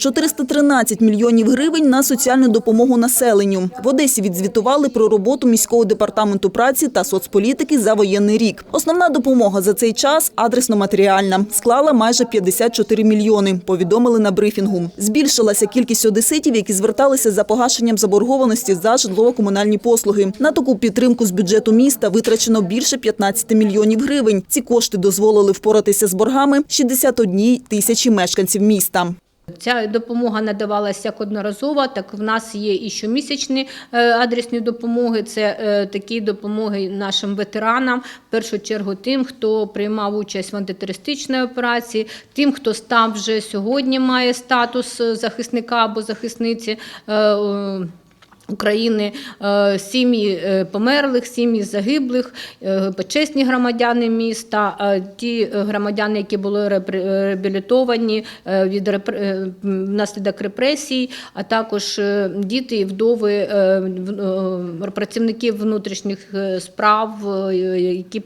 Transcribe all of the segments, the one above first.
413 мільйонів гривень на соціальну допомогу населенню. В Одесі відзвітували про роботу міського департаменту праці та соцполітики за воєнний рік. Основна допомога за цей час адресно-матеріальна склала майже 54 мільйони. Повідомили на брифінгу. Збільшилася кількість одеситів, які зверталися за погашенням заборгованості за житлово-комунальні послуги. На таку підтримку з бюджету міста витрачено більше 15 мільйонів гривень. Ці кошти дозволили впоратися з боргами 61 тисячі мешканців міста. Ця допомога надавалася як одноразова, так в нас є і щомісячні е, адресні допомоги. Це е, такі допомоги нашим ветеранам, в першу чергу тим, хто приймав участь в антитерористичній операції, тим, хто став вже сьогодні, має статус е, захисника або захисниці. України, е, сім'ї е, померлих, сім'ї загиблих, е, почесні громадяни міста, ті громадяни, які були реабілітовані від внаслідок репресій, а також діти і вдови працівників внутрішніх справ, які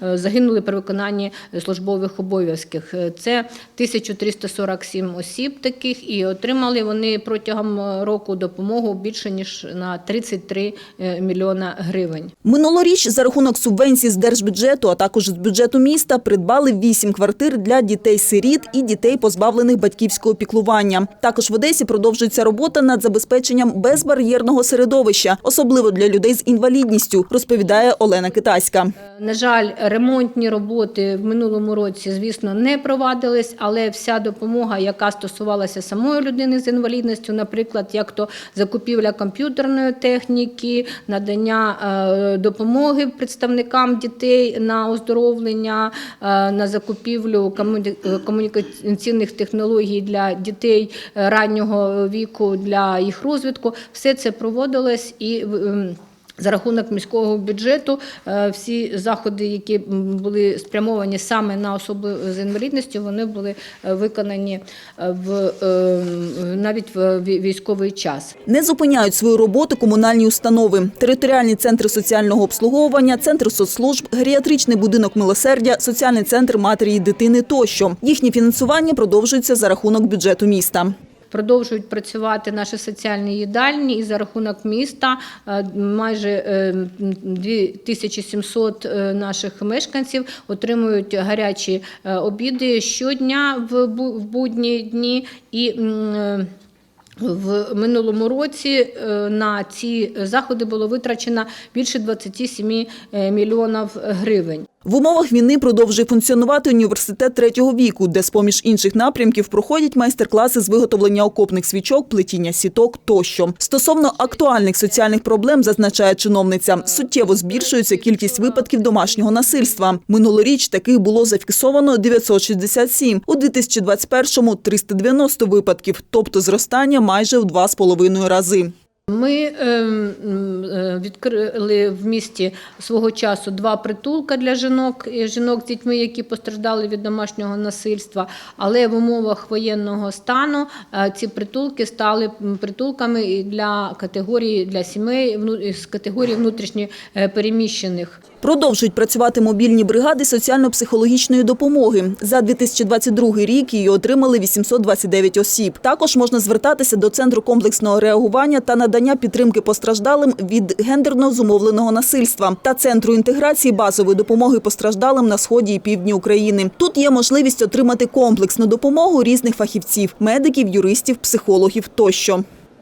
загинули при виконанні службових обов'язків. Це 1347 осіб таких, і отримали вони протягом року допомогу більше ніж на 33 е, мільйона гривень. Минулоріч за рахунок субвенцій з держбюджету, а також з бюджету міста, придбали вісім квартир для дітей-сиріт і дітей, позбавлених батьківського піклування. Також в Одесі продовжується робота над забезпеченням безбар'єрного середовища, особливо для людей з інвалідністю, розповідає Олена Китайська. Е, На жаль, ремонтні роботи в минулому році, звісно, не провадились, але вся допомога, яка стосувалася самої людини з інвалідністю, наприклад, як то закупівля комп'ютерної техніки, надання е, допомоги представникам дітей на оздоровлення, е, на закупівлю комунікаційних технологій для дітей е, раннього віку, для їх розвитку, все це проводилось і. За рахунок міського бюджету е, всі заходи, які були спрямовані саме на особи з інвалідністю, вони були е, виконані е, в навіть в військовий час. Не зупиняють свою роботу комунальні установи, територіальні центри соціального обслуговування, центр соцслужб, геріатричний будинок милосердя, соціальний центр матері і дитини тощо. Їхнє фінансування продовжується за рахунок бюджету міста. Продовжують працювати наші соціальні їдальні, і за рахунок міста е, майже е, 2700 е, наших мешканців отримують гарячі е, обіди щодня в будні дні і. е, В минулому році е, на ці заходи було витрачено більше 27 е, мільйонів гривень. В умовах війни продовжує функціонувати університет третього віку, де з-поміж інших напрямків проходять майстер-класи з виготовлення окопних свічок, плетіння сіток тощо. Стосовно актуальних соціальних проблем, зазначає чиновниця, суттєво збільшується кількість випадків домашнього насильства. Минулоріч таких було зафіксовано 967, у 2021-му – 390 випадків, тобто зростання майже в два з половиною рази. Ми ем, е, відкрили в місті свого часу два притулка для жінок, жінок з дітьми, які постраждали від домашнього насильства. Але в умовах воєнного стану е, ці притулки стали притулками для категорії для сімей з категорії внутрішньо е, переміщених. Продовжують працювати мобільні бригади соціально-психологічної допомоги. За 2022 рік її отримали 829 осіб. Також можна звертатися до Центру комплексного реагування та надання підтримки постраждалим від гендерно зумовленого насильства та Центру інтеграції базової допомоги постраждалим на сході і півдні України. Тут є можливість отримати комплексну допомогу різних фахівців – медиків, юристів, психологів тощо.